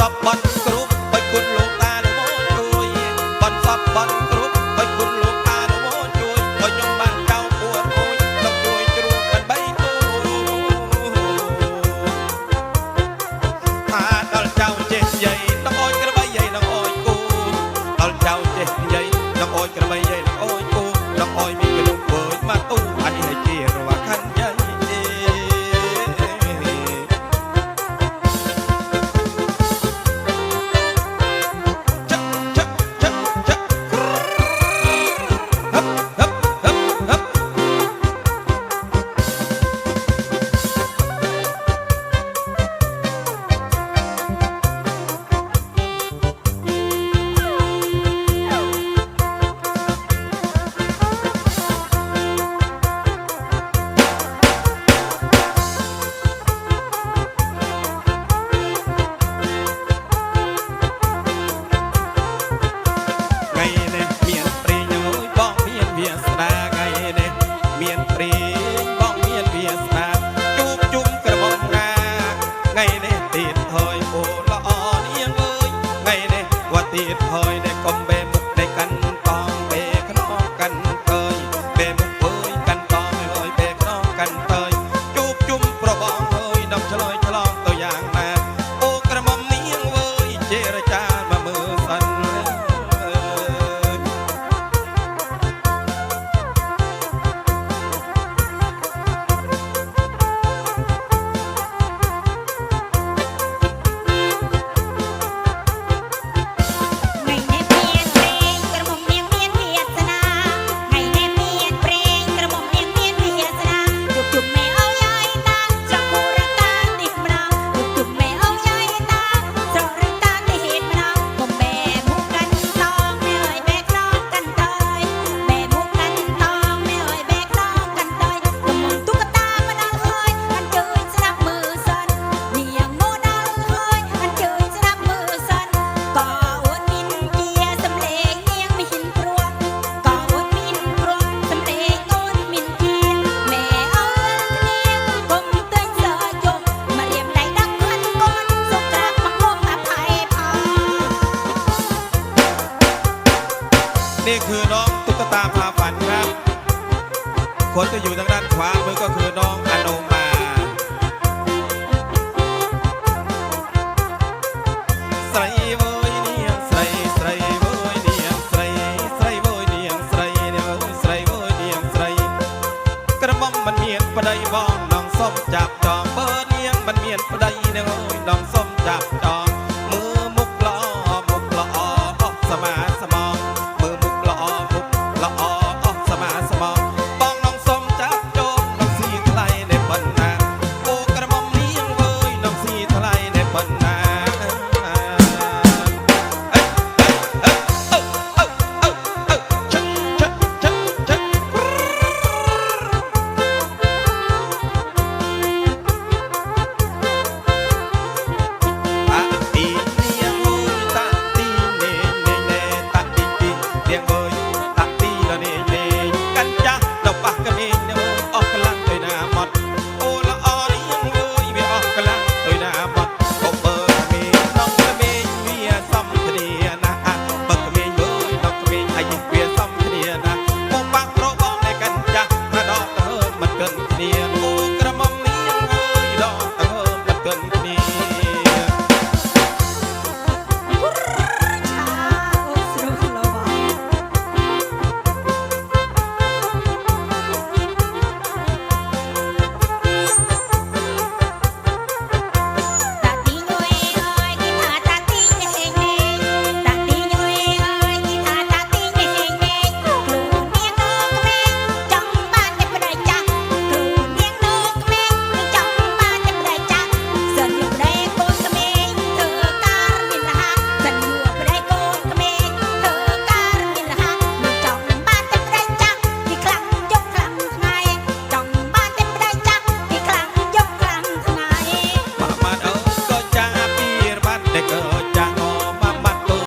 stop, นี่คือน้องตุ๊กตาพาฝันครับ คนที่อยู่ทางด้านขวามือก็คือน้องอนุมา ใส่เว้ยเนี่ยใส่ใส่เว้ยเนี่ยใส่ใส่เว้ยเนี่ยใส่เนียใส่เว้ยเนี่ยใส่กระหม่อมมันเมียนประไดมองน้องส้มจับจอ